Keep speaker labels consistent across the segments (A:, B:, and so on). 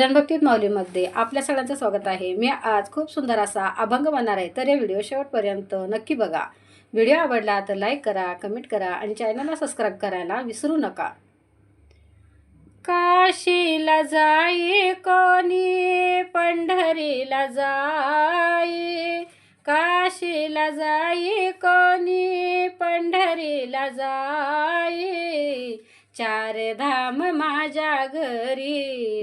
A: भजनभक्तीत माऊलीमध्ये आपल्या सगळ्यांचं स्वागत आहे. मी आज खूप सुंदर असा अभंग बनणार आहे. तर या व्हिडिओ शेवटपर्यंत नक्की बघा. व्हिडिओ आवडला तर लाईक करा कमेंट करा आणि चॅनलला सबस्क्राईब करायला विसरू नका. काशीला जाई कोणी पंढरीला जाई. काशीला जाई कोणी पंढरीला जाई. चार धाम माझ्या घरी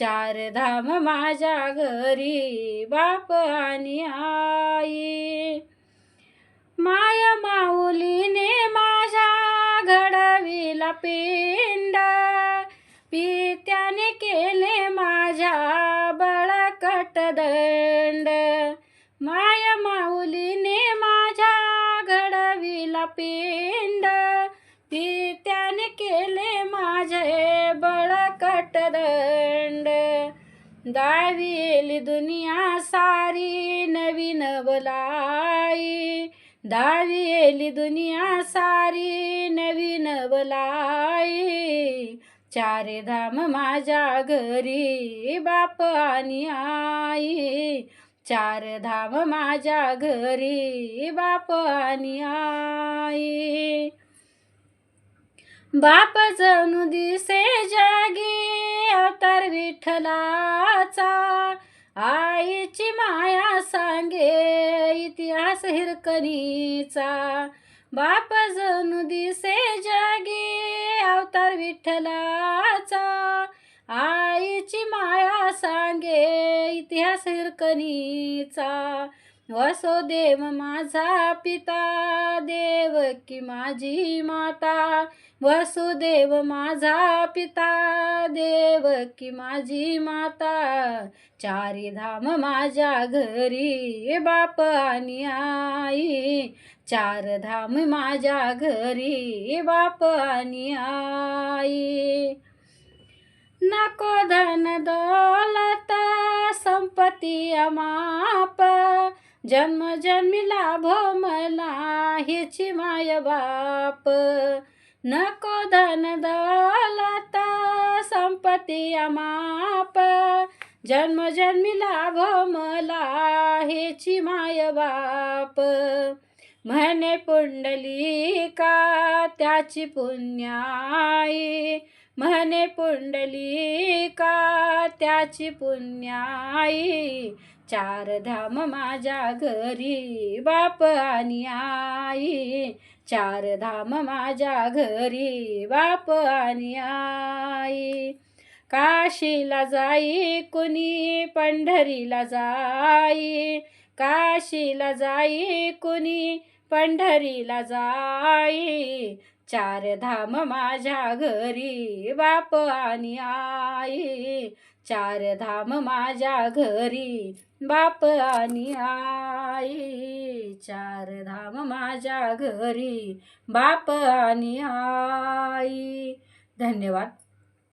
A: चार धाम माझ्या घरी बाप आणि आई. माया माऊलीने माझ्या घडविला पिंड. पित्याने केले माझ्या बळकट दंड. माया माऊलीने माझ्या घडविला पिंड. पित्याने केले माझे बळकट दंड. दाविली दुनिया सारी नवीन बलाई. दाविली दुनिया सारी नवीन बलाई. चारे धाम माझ्या घरी बाप आणि आई. चार धाम माझ्या घरी बाप आणि आई. बाप जणू दिसे जागी अवतार विठ्ठलाचा. आईची माया सांगे इतिहास हिरकणीचा. बाप जणू दिसे जागी अवतार विठ्ठलाचा. आईची माया सांगे इतिहास हिरकणीचा. वसुदेव माझा पिता देव की माझी माता वसुदेव माझा पिता देव की माझी माता चारी धाम माझ्या घरी बाप आणि आई चार धाम माझ्या घरी बाप आणि आई. नको धन दौलत संपत्ती अमाप जन्म जन्मी लाभ मला ह्याची माय बाप. नको धन दौलत संपत्ती अमाप. जन्म जन्मी लाभ मला ह्याची माय बाप. म्हणे पुंडलिका त्याची पुण्याई. म्हणे पुंडलिक त्याची पुण्याई. चार धाम माझ्या घरी बाप आणि आई. चार धाम माझ्या घरी बाप आणि आई. काशीला जाई कुणी पंढरीला जाई. काशीला जाई कुणी पंढरीला जाई. चार धाम माझ्या घरी बाप आणि आई. चार धाम माझ्या घरी बाप आणि आई. चार धाम माझ्या घरी बाप आणि आई. धन्यवाद.